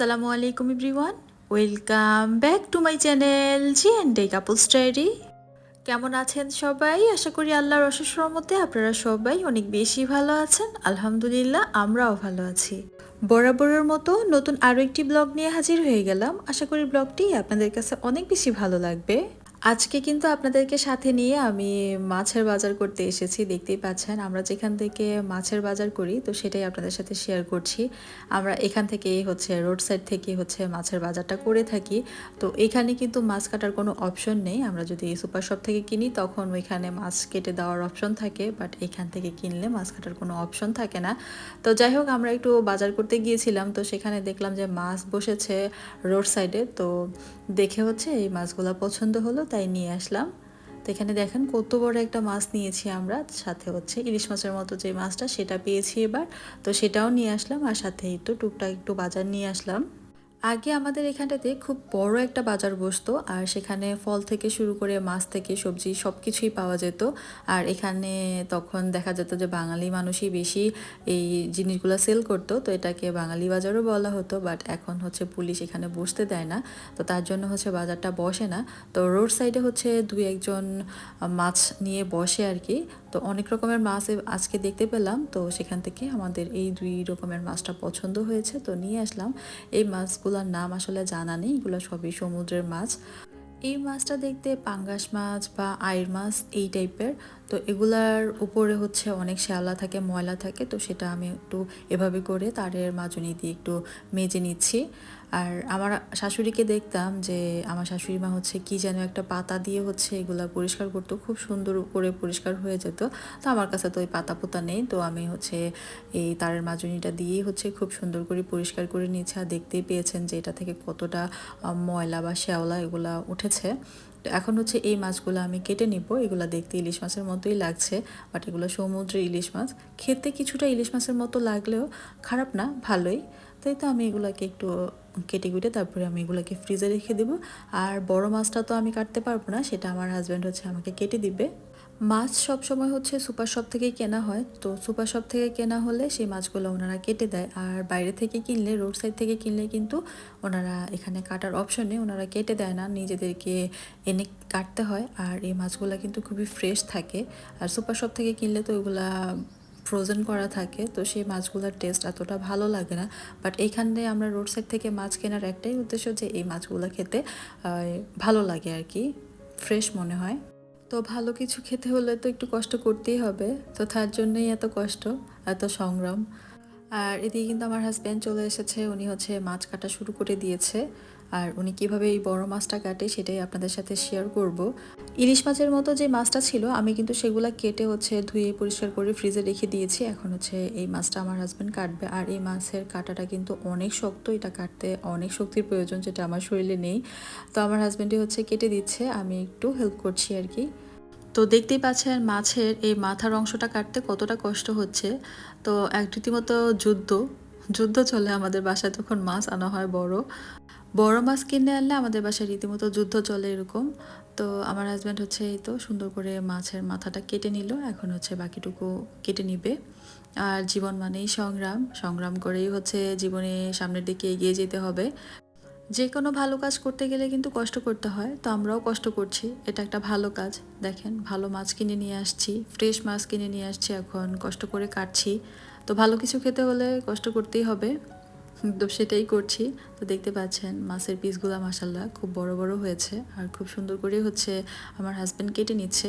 আসসালামু আলাইকুম everyone. Welcome back to my channel G and D couples diary কেমন আছেন সবাই? আশা করি আল্লাহর অশেষ রহমতে আপনারা সবাই অনেক বেশি ভালো আছেন। আলহামদুলিল্লাহ, আমরাও ভালো আছি। বরাবরের মতো নতুন আরও একটি ব্লগ নিয়ে হাজির হয়ে গেলাম। আশা করি ব্লগটি আপনাদের কাছে অনেক বেশি ভালো লাগবে। আজকে কিন্তু আপনাদেরকে সাথে নিয়ে আমি মাছের বাজার করতে এসেছি, দেখতেই পাচ্ছেন। আমরা যেখান থেকে মাছের বাজার করি, তো সেটাই আপনাদের সাথে শেয়ার করছি। আমরা এখান থেকে হচ্ছে রোড সাইড থেকে হচ্ছে মাছের বাজারটা করে থাকি। তো এখানে কিন্তু মাছ কাটার কোনো অপশন নেই। আমরা যদি সুপার শপ থেকে কিনি, তখন ওইখানে মাছ কেটে দেওয়ার অপশন থাকে বাট এখান থেকে কিনলে মাছ কাটার কোনো অপশন থাকে না। তো যাই হোক, আমরা একটু বাজার করতে গিয়েছিলাম, তো সেখানে দেখলাম যে মাছ বসেছে রোড সাইডে তো দেখে হচ্ছে এই মাছগুলো পছন্দ হলো। তাই নিয়ে আসলাম। তো এখানে দেখেন কত বড় একটা মাছ নিয়েছি আমরা, সাথে হচ্ছে ইলিশ মাছের মতো যে মাছটা সেটা পেয়েছি এবার। তো সেটাও নিয়ে আসলাম আর সাথে একটু টুকটাক একটু বাজার নিয়ে আসলাম। আগে আমাদের এখানটাতে খুব বড় একটা বাজার বসতো, আর সেখানে ফল থেকে শুরু করে মাছ থেকে সবজি সব কিছুই পাওয়া যেত। আর এখানে তখন দেখা যেত যে বাঙালি মানুষই বেশি এই জিনিসগুলো সেল করতো, তো এটাকে বাঙালি বাজারও বলা হতো বাট এখন হচ্ছে পুলিশ এখানে বসতে দেয় না। তো তার জন্য হচ্ছে বাজারটা বসে না। তো রোড সাইডে হচ্ছে দুই একজন মাছ নিয়ে বসে আর কি। তো অনেক রকমের মাছ আজকে দেখতে পেলাম, তো সেখান থেকে আমাদের এই দুই রকমের মাছটা পছন্দ হয়েছে, তো নিয়ে আসলাম। এই মাছগুলোর নাম আসলে জানা নেই, এগুলো সবই সমুদ্রের মাছ। এই মাছটা দেখতে পাঙ্গাস মাছ বা আয়ের মাছ এই টাইপের। তো এগুলার উপরে হচ্ছে অনেক শ্যাওলা থাকে, ময়লা থাকে, তো সেটা আমি একটু এভাবে করে তারের মাজনি দিয়ে একটু মেজে নিচ্ছি। আর আমার শাশুড়িকে দেখতাম যে আমার শাশুড়ি মা হচ্ছে কি যেন একটা পাতা দিয়ে হচ্ছে এগুলা পরিষ্কার করতো, খুব সুন্দর করে পরিষ্কার হয়ে যেত। তো আমার কাছে তো ওই পাতা পোতা নেই, তো আমি হচ্ছে এই তারের মাজনিটা দিয়েই হচ্ছে খুব সুন্দর করে পরিষ্কার করে নিয়েছি। আর দেখতেই পেয়েছেন যে এটা থেকে কতটা ময়লা বা শ্যাওলা এগুলা উঠেছে। তো এখন হচ্ছে এই মাছগুলো আমি কেটে নিব। এগুলো দেখতে ইলিশ মাছের মতোই লাগছে, বাট এগুলো সমুদ্রের ইলিশ মাছ। খেতে কিছুটা ইলিশ মাছের মতো লাগলেও খারাপ না, ভালোই। তাই তো আমি এগুলোকে একটু কেটে কুটে তারপরে আমি এগুলোকে ফ্রিজে রেখে দেবো। আর বড় মাছটা তো আমি কাটতে পারব না, সেটা আমার হাজব্যান্ড হচ্ছে আমাকে কেটে দিবে। মাছ সব সময় হচ্ছে সুপার শপ থেকেই কেনা হয়। তো সুপার শপ থেকে কেনা হলে সেই মাছগুলো ওনারা কেটে দেয়। আর বাইরে থেকে কিনলে রোড সাইড থেকে কিনলে কিন্তু ওনারা এখানে কাটার অপশনে ওনারা কেটে দেয় না। নিজেদেরকে এনে কাটতে হয়। আর এই মাছগুলো কিন্তু খুবই ফ্রেশ থাকে। আর সুপার শপ থেকে কিনলে তো ওইগুলা ফ্রোজেন করা থাকে, তো সেই মাছগুলোর টেস্ট এতটা ভালো লাগে না। বাট এইখানে আমরা রোড সাইড থেকে মাছ কেনার একটাই উদ্দেশ্য যে, এই মাছগুলো খেতে ভালো লাগে আর কি ফ্রেশ মনে হয়। তো ভালো কিছু খেতে হলে তো একটু কষ্ট করতেই হবে, তো তার জন্যই এত কষ্ট, এত সংগ্রাম। আর এদিকে কিন্তু আমার হাজব্যান্ড চলে এসেছে, উনি হচ্ছে মাছ কাটা শুরু করে দিয়েছে। আর উনি কীভাবে এই বড় মাছটা কাটে সেটাই আপনাদের সাথে শেয়ার করব। ইলিশ মাছের মতো যে মাছটা ছিল, আমি কিন্তু সেগুলা কেটে হচ্ছে ধুয়ে পরিষ্কার করে ফ্রিজে রেখে দিয়েছি। এখন হচ্ছে এই মাছটা আমার হাজব্যান্ড কাটবে। আর এই মাছের কাটাটা কিন্তু অনেক শক্ত, এটা কাটতে অনেক শক্তির প্রয়োজন যেটা আমার শরীরে নেই। তো আমার হাজব্যান্ডই হচ্ছে কেটে দিচ্ছে, আমি একটু হেল্প করছি আর কি। তো দেখতেই পাচ্ছেন মাছের এই মাথার অংশটা কাটতে কতটা কষ্ট হচ্ছে। তো এক রীতিমতো যুদ্ধ যুদ্ধ চলে আমাদের বাসায়, তখন মাছ আনা হয় বড়। বড় মাছ কিনে আনলে আমাদের বাসায় রীতিমতো যুদ্ধ চলে এরকম। তো আমার হাজব্যান্ড হচ্ছে এই তো সুন্দর করে মাছের মাথাটা কেটে নিল, এখন হচ্ছে বাকিটুকু কেটে নিবে। আর জীবন মানেই সংগ্রাম সংগ্রাম করেই হচ্ছে জীবনে সামনের দিকে এগিয়ে যেতে হবে। যে কোনো ভালো কাজ করতে গেলে কিন্তু কষ্ট করতে হয়, তো আমরাও কষ্ট করছি। এটা একটা ভালো কাজ। দেখেন, ভালো মাছ কিনে নিয়ে আসছি ফ্রেশ মাছ কিনে নিয়ে আসছি এখন, কষ্ট করে কাটছি। তো ভালো কিছু খেতে হলে কষ্ট করতেই হবে। তো সেটাই করছি। তো দেখতে পাচ্ছেন মাছের পিসগুলো মাসাল্লাহ খুব বড় বড় হয়েছে। আর খুব সুন্দর করে হচ্ছে আমার হাজব্যান্ড কেটে নিচ্ছে।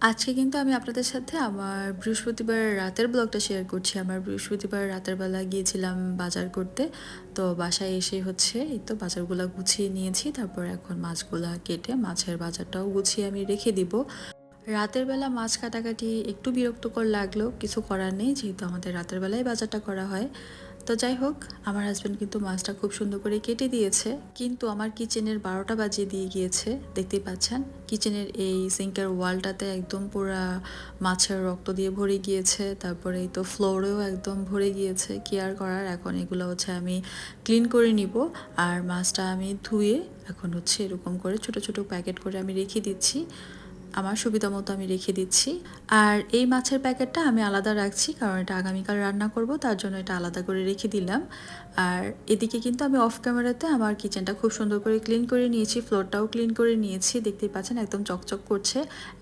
আজকে কিন্তু আমি আপনাদের সাথে আমার বৃহস্পতিবার রাতের ব্লগটা শেয়ার করছি। আমার বৃহস্পতিবার রাতের বেলা গিয়েছিলাম বাজার করতে। তো বাসায় এসে হচ্ছে, এই তো বাজারগুলো গুছিয়ে নিয়েছি। তারপর এখন মাছগুলা কেটে মাছের বাজারটাও গুছিয়ে আমি রেখে দিব। রাতের বেলা মাছ কাটাকাটি একটু বিরক্তকর লাগলেও কিছু করার নেই। যেহেতু আমাদের রাতের বেলায় বাজারটা করা হয়। তো যাই হোক, আমার হাজব্যান্ড কিন্তু মাছটা খুব সুন্দর করে কেটে দিয়েছে। কিন্তু আমার কিচেনের বারোটা বাজিয়ে দিয়ে গিয়েছে, দেখতেই পাচ্ছেন? কিচেনের এই সিঙ্কের ওয়ালটাতে একদম পুরা মাছের রক্ত দিয়ে ভরে গিয়েছে, তারপরে এই তো ফ্লোরেও একদম ভরে গিয়েছে। কেয়ার করার, এখন এগুলো হচ্ছে আমি ক্লিন করে নিব। আর মাছটা আমি ধুয়ে এখন হচ্ছে এরকম করে ছোট ছোট প্যাকেট করে আমি রেখে দিচ্ছি। আমার সুবিধা মতো আমি রেখে দিচ্ছি। আর এই মাছের প্যাকেটটা আমি আলাদা রাখছি, কারণ এটা আগামীকাল রান্না করব, তার জন্য এটা আলাদা করে রেখে দিলাম। আর এদিকে কিন্তু আমি অফ ক্যামেরাতে আমার কিচেনটা খুব সুন্দর করে ক্লিন করে নিয়েছি ফ্লোরটাও ক্লিন করে নিয়েছি, দেখতেই পাচ্ছেন একদম চকচক করছে।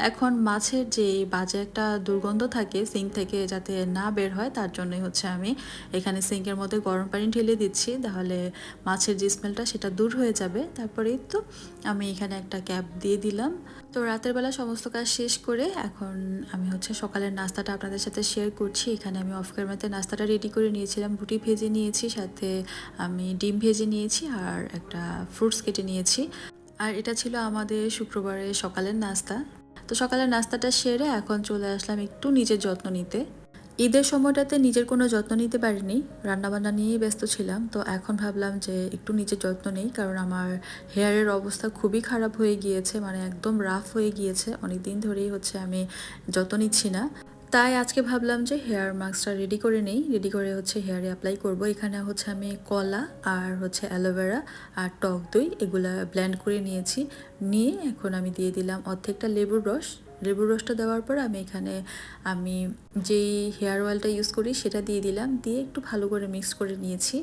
এখন মাছের যে বাজে একটা দুর্গন্ধ থাকে সিঙ্ক থেকে যাতে না বের হয়, তার জন্যই হচ্ছে আমি এখানে সিঙ্কের মধ্যে গরম পানি ঢেলে দিচ্ছি, তাহলে মাছের যে স্মেলটা সেটা দূর হয়ে যাবে। তারপরেই তো আমি এখানে একটা ক্যাপ দিয়ে দিলাম। তো রাতের বেলা সমস্ত কাজ শেষ করে এখন আমি হচ্ছে সকালের নাস্তাটা আপনাদের সাথে শেয়ার করছি। এখানে আমি অফ ক্যামেরাতে নাস্তাটা রেডি করে নিয়েছিলাম, রুটি ভেজে নিয়েছি, সাথে আমি ডিম ভেজে নিয়েছি আর একটা ফ্রুটস কেটে নিয়েছি। আর এটা ছিল আমাদের শুক্রবারে সকালের নাস্তা। তো সকালের নাস্তাটা সেরে এখন চলে আসলাম একটু নিজের যত্ন নিতে। ঈদের সময়টাতে নিজের কোনো যত্ন নিতে পারিনি। রান্নাবান্না নিয়েই ব্যস্ত ছিলাম। তো এখন ভাবলাম যে একটু নিজের যত্ন নেই, কারণ আমার হেয়ারের অবস্থা খুবই খারাপ হয়ে গিয়েছে মানে একদম রাফ হয়ে গিয়েছে। অনেক দিন ধরেই হচ্ছে আমি যত্ন নিচ্ছি না। তাই আজকে ভাবলাম যে হেয়ার মাস্কটা রেডি করে নেই। রেডি করে হচ্ছে হেয়ারে অ্যাপ্লাই করব। এখানে হচ্ছে আমি কলা আর হচ্ছে অ্যালোভেরা আর টক দই এগুলা ব্লেন্ড করে নিয়েছি। নিয়ে এখন আমি দিয়ে দিলাম অর্ধেকটা লেবুর রস। লেবুর রসটা দেওয়ার পর আমি এখানে, আমি যেই হেয়ার অয়েলটা ইউজ করি সেটা দিয়ে দিলাম, দিয়ে একটু ভালো করে মিক্স করে নিয়েছি।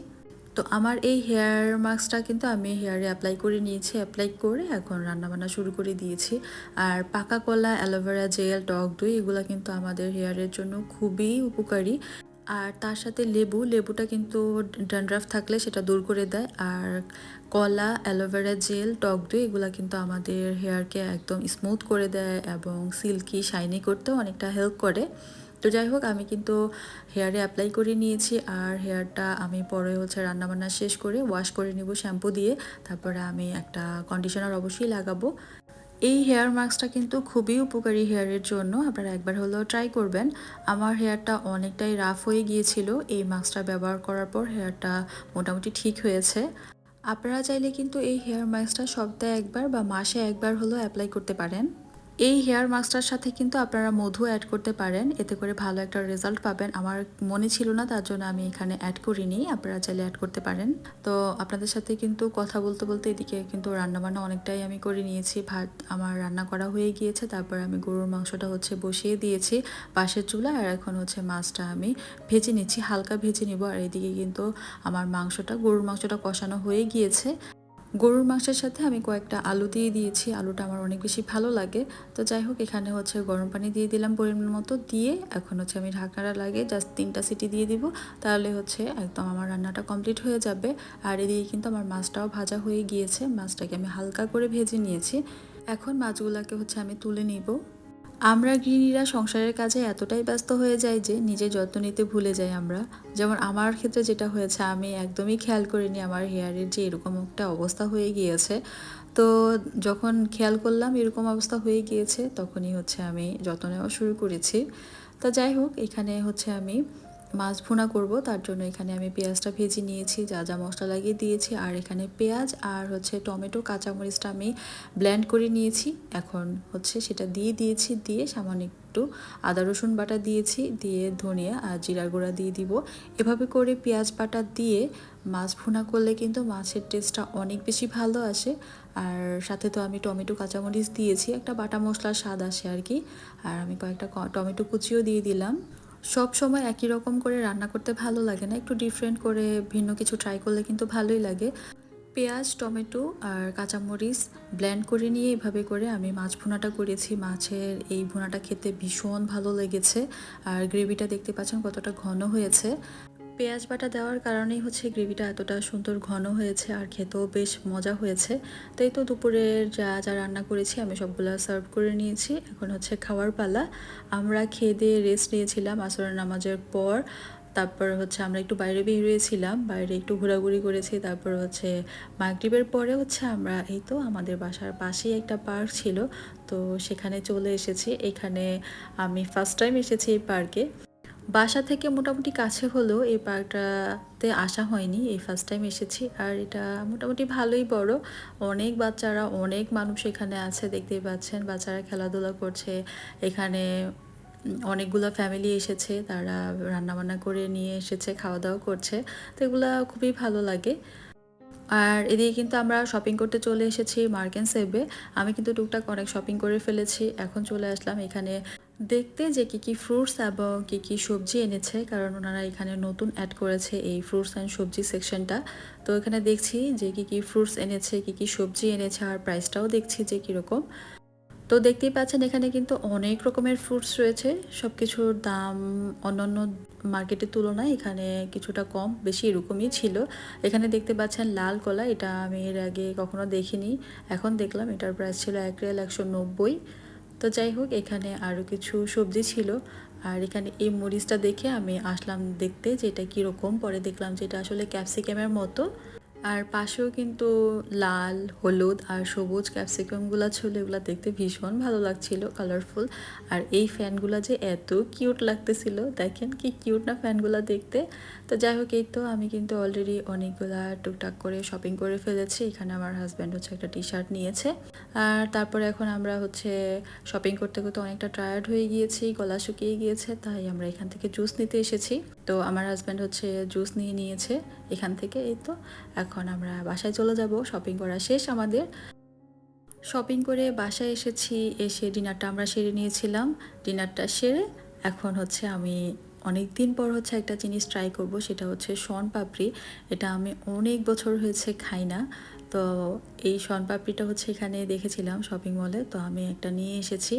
তো আমার এই হেয়ার মাস্কটা কিন্তু আমি হেয়ারে অ্যাপ্লাই করে নিয়েছি অ্যাপ্লাই করে এখন রান্নাবান্না শুরু করে দিয়েছি। আর পাকা কলা অ্যালোভেরা জেল টক দই, এগুলো কিন্তু আমাদের হেয়ারের জন্য খুবই উপকারী। আর তার সাথে লেবু, লেবুটা কিন্তু ড্যান্ড্রাফ থাকলে সেটা দূর করে দেয়। আর কলা, অ্যালোভেরা জেল, টক দই এগুলো কিন্তু আমাদের হেয়ারকে একদম স্মুথ করে দেয় এবং সিল্কি শাইনি করতেও অনেকটা হেল্প করে। তো যাই হোক, আমি কিন্তু হেয়ারে অ্যাপ্লাই করে নিয়েছি আর হেয়ারটা আমি পরে হচ্ছে রান্নাবান্না শেষ করে ওয়াশ করে নিব শ্যাম্পু দিয়ে। তারপরে আমি একটা কন্ডিশনার অবশ্যই লাগাবো। এই হেয়ার মাস্কটা কিন্তু খুবই উপকারী হেয়ারের জন্য। আপনারা একবার হলেও ট্রাই করবেন। আমার হেয়ারটা অনেকটাই রাফ হয়ে গিয়েছিল। এই মাস্কটা ব্যবহার করার পর হেয়ারটা মোটামুটি ঠিক হয়েছে। আপনারা চাইলে কিন্তু এই হেয়ার মাস্কটা সপ্তাহে একবার বা মাসে একবার হলেও অ্যাপ্লাই করতে পারেন। এই হেয়ার মাস্কটার সাথে কিন্তু আপনারা মধু অ্যাড করতে পারেন। এতে করে ভালো একটা রেজাল্ট পাবেন। আমার মনে ছিল না, তার জন্য আমি এখানে অ্যাড করিনি। আপনারা চাইলে অ্যাড করতে পারেন। তো আপনাদের সাথে কিন্তু কথা বলতে বলতে এদিকে কিন্তু রান্নাবান্না অনেকটাই আমি করে নিয়েছি। ভাত আমার রান্না করা হয়ে গিয়েছে। তারপর আমি গরুর মাংসটা হচ্ছে বসিয়ে দিয়েছি পাশের চুলা আর এখন হচ্ছে মাছটা আমি ভেজে নিচ্ছি। হালকা ভেজে নিব। আর এদিকে কিন্তু আমার মাংসটা, গরুর মাংসটা কষানো হয়ে গিয়েছে। গরুর মাংসের সাথে আমি কয়েকটা আলু দিয়ে দিয়েছি। আলুটা আমার অনেক বেশি ভালো লাগে। তো যাই হোক, এখানে হচ্ছে গরম পানি দিয়ে দিলাম পরিমাণ মতো। দিয়ে এখন হচ্ছে আমি ঢাকনাটা লাগে জাস্ট তিনটা সিটি দিয়ে দিব। তাহলে হচ্ছে একদম আমার রান্নাটা কমপ্লিট হয়ে যাবে। আর এদিকে কিন্তু আমার মাছটাও ভাজা হয়ে গিয়েছে। মাছটাকে আমি হালকা করে ভেজে নিয়েছি। এখন মাছগুলোকে হচ্ছে আমি তুলে নিব। আমরা গৃহিণীরা সংসারের কাজে এতটাই ব্যস্ত হয়ে যায় যে নিজের যত্ন নিতে ভুলে যাই আমরা। যেমন আমার ক্ষেত্রে যেটা হয়েছে, আমি একদমই খেয়াল করিনি আমার হেয়ারের যে এরকম একটা অবস্থা হয়ে গিয়েছে। তো যখন খেয়াল করলাম এরকম অবস্থা হয়ে গিয়েছে, তখনই হচ্ছে আমি যত্ন নেওয়া শুরু করেছি। তা যাই হোক, এখানে হচ্ছে আমি মাছ ভুনা করব, তার জন্য এখানে আমি পেঁয়াজটা ভেজে নিয়েছি, যা যা মশলা লাগিয়ে দিয়েছি, আর এখানে পেঁয়াজ আর হচ্ছে টমেটো, কাঁচামরিচটা আমি ব্ল্যান্ড করে নিয়েছি। এখন হচ্ছে সেটা দিয়ে দিয়েছি, দিয়ে সামান্য একটু আদা, রসুন বাটা দিয়েছি, দিয়ে ধনিয়া আর জিরার গুঁড়া দিয়ে দিব। এভাবে করে পেঁয়াজ বাটা দিয়ে মাছ ভুনা করলে কিন্তু মাছের টেস্টটা অনেক বেশি ভালো আসে। আর সাথে তো আমি টমেটো, কাঁচামরিচ দিয়েছি, একটা বাটা মশলার স্বাদ আসে আর কি। আর আমি কয়েকটা টমেটো কুচিও দিয়ে দিলাম। সব সময় একই রকম করে রান্না করতে ভালো লাগে না। একটু ডিফারেন্ট করে ভিন্ন কিছু ট্রাই করলে কিন্তু ভালোই লাগে। পেঁয়াজ, টমেটো আর কাঁচামরিচ ব্লেন্ড করে নিয়ে এভাবে করে আমি মাছ ভুনাটা করেছি। মাছের এই ভুনাটা খেতে ভীষণ ভালো লেগেছে। আর গ্রেভিটা দেখতে পাচ্ছেন কতটা ঘন হয়েছে। পেঁয়াজ বাটা দেওয়ার কারণেই হচ্ছে গ্রেভিটা এতটা সুন্দর ঘন হয়েছে আর খেতেও বেশ মজা হয়েছে। তাই তো দুপুরের যা যা রান্না করেছি আমি সবগুলো সার্ভ করে নিয়েছি। এখন হচ্ছে খাওয়ার পালা। আমরা খেয়ে দিয়ে রেস্ট নিয়েছিলাম আসরের নামাজের পর। তারপর হচ্ছে আমরা একটু বাইরে বেরিয়েছিলাম, বাইরে একটু ঘোরাঘুরি করেছি। তারপর হচ্ছে মাগরীবের পরে হচ্ছে আমরা, এই তো আমাদের বাসার পাশেই একটা পার্ক ছিল। তো সেখানে চলে এসেছি। এখানে আমি ফার্স্ট টাইম এসেছি এই পার্কে বাসা থেকে মোটামুটি কাছে হলেও এই পার্কটাতে আসা হয়নি, এই ফার্স্ট টাইম এসেছি। আর এটা মোটামুটি ভালোই বড়। অনেক বাচ্চারা, অনেক মানুষ এখানে আছে, দেখতেই পাচ্ছেন। বাচ্চারা খেলাধুলা করছে। এখানে অনেকগুলো ফ্যামিলি এসেছে, তারা রান্নাবান্না করে নিয়ে এসেছে খাওয়া দাওয়া করছে। তো এগুলো খুবই ভালো লাগে। আর এদিকে কিন্তু আমরা শপিং করতে চলে এসেছি মার্কেন সেবে আমি কিন্তু টুকটাক অনেক শপিং করে ফেলেছি। এখন চলে আসলাম এখানে দেখতে যে কি কি ফ্রুটস এবং কি কি সবজি এনেছে, কারণ ওনারা এখানে নতুন অ্যাড করেছে এই ফ্রুটস অ্যান্ড সবজি সেকশনটা তো এখানে দেখছি যে কি কি ফ্রুটস এনেছে, কি কি সবজি এনেছে, আর প্রাইসটাও দেখছি যে কীরকম তো দেখতেই পাচ্ছেন এখানে কিন্তু অনেক রকমের ফ্রুটস রয়েছে। সব কিছুর দাম অন্যান্য মার্কেটের তুলনায় এখানে কিছুটা কম, বেশি এরকমই ছিল। এখানে দেখতে পাচ্ছেন লাল কলা, এটা আমি এর আগে কখনো দেখিনি। এখন দেখলাম এটার প্রাইস ছিল এক রিয়াল একশো নব্বই। তো যাই হোক, এখানে আরও কিছু সবজি ছিল। আর এখানে এই মরিচটা দেখে আমি আসলাম দেখতে যে এটা কীরকম। পরে দেখলাম যে এটা আসলে ক্যাপসিকামের মতো। আর পাশেও কিন্তু লাল, হলুদ আর সবুজ ক্যাপসিকামগুলো ছিল। এগুলো দেখতে ভীষণ ভালো লাগছিল কালারফুল আর এই ফ্যানগুলো যে এত কিউট লাগতেছিল, দেখেন কি কিউট না ফ্যানগুলো দেখতে। তো যাই হোক, এই তো আমি কিন্তু অলরেডি অনেকগুলা টুকটাক করে শপিং করে ফেলেছি। এখানে আমার হাজব্যান্ড হচ্ছে একটা টি শার্ট নিয়েছে। আর তারপরে এখন আমরা হচ্ছে শপিং করতে করতে অনেকটা টায়ার্ড হয়ে গিয়েছি, গলা শুকিয়ে গিয়েছে, তাই আমরা এখান থেকে জুস নিতে এসেছি। তো আমার হাজব্যান্ড হচ্ছে জুস নিয়ে নিয়েছে এখান থেকে, এই তো। এখন আমরা বাসায় চলে যাব শপিং করা শেষ আমাদের। শপিং করে বাসায় এসেছি, এসে ডিনারটা আমরা সেরে নিয়েছিলাম। ডিনারটা সেরে এখন হচ্ছে আমি অনেক দিন পর হচ্ছে একটা জিনিস ট্রাই করব, সেটা হচ্ছে শন পাপড়ি। এটা আমি অনেক বছর হয়েছে খাই না। তো এই শন পাপড়িটা হচ্ছে এখানে দেখেছিলাম শপিং মলে তো আমি একটা নিয়ে এসেছি।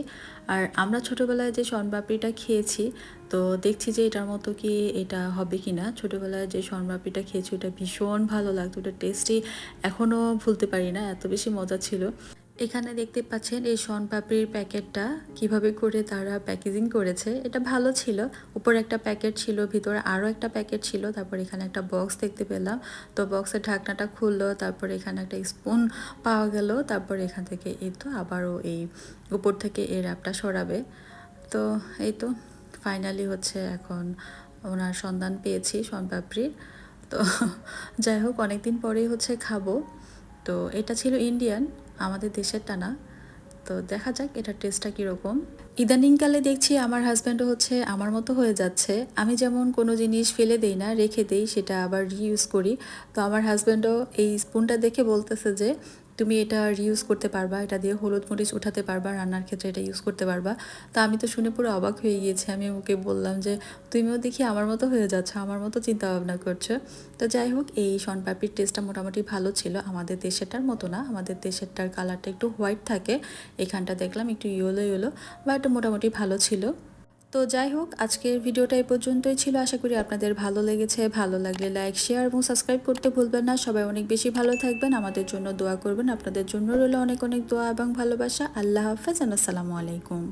আর আমরা ছোটোবেলায় যে শন পাপড়িটা খেয়েছি, তো দেখছি যে এটার মতো কি এটা হবে কি না ছোটোবেলায় যে শন পাপড়িটা খেয়েছি, ওটা ভীষণ ভালো লাগতো, ওটা টেস্টি এখনও ভুলতে পারি না, এত বেশি মজা ছিল। এখানে দেখতে পাচ্ছেন এই শন পাপড়ির প্যাকেটটা, কীভাবে করে তারা প্যাকেজিং করেছে। এটা ভালো ছিল। উপরে একটা প্যাকেট ছিল, ভিতরে আরও একটা প্যাকেট ছিল, তারপর এখানে একটা বক্স দেখতে পেলাম। তো বক্সের ঢাকনাটা খুললো, তারপর এখানে একটা স্পুন পাওয়া গেল, তারপর এখান থেকে এই তো আবারও এই উপর থেকে এই র্যাপটা সরাবে। তো এই তো ফাইনালি হচ্ছে এখন ওনার সন্ধান পেয়েছি শন পাপড়ির। তো যাই হোক, অনেকদিন পরেই হচ্ছে খাব। তো এটা ছিল ইন্ডিয়ান আমাদের দেশেরটা না। তো দেখা যাক এটার টেস্টটা কীরকম। ইদানিংকালে দেখছি আমার হাজব্যান্ডও হচ্ছে আমার মতো হয়ে যাচ্ছে। আমি যেমন কোনো জিনিস ফেলে দেই না, রেখে দেই, সেটা আবার রিইউজ করি। তো আমার হাজব্যান্ডও এই স্পুনটা দেখে বলতেছে যে তুমি এটা রিউজ করতে পারবা, এটা দিয়ে হলুদ মরিচ উঠাতে পারবা, রান্নার ক্ষেত্রে এটা ইউজ করতে পারবা। তা আমি তো শুনে পুরো অবাক হয়ে গিয়েছি, আমি ওকে বললাম যে, তুমিও দেখি আমার মতো হয়ে যাচ্ছ, আমার মতো চিন্তা ভাবনা করছ। তো যাই হোক, এই শনপাপির টেস্টটা মোটামুটি ভালো ছিল, আমাদের দেশেরটার মতো না, আমাদের দেশেরটার কালারটা একটু হোয়াইট থাকে, এখানটা দেখলাম একটু ইয়েলো ইয়েলো বাট মোটামুটি ভালো ছিল। তো যাই হোক, আজকের ভিডিওটা এই পর্যন্তই ছিল। আশা করি আপনাদের ভালো লেগেছে। ভালো লাগলে লাইক, শেয়ার এবং সাবস্ক্রাইব করতে ভুলবেন না। সবাই অনেক বেশি ভালো থাকবেন। আমাদের জন্য দোয়া করবেন। আপনাদের জন্য রইল অনেক অনেক দোয়া এবং ভালোবাসা। আল্লাহ হাফেজ। আসসালামু আলাইকুম।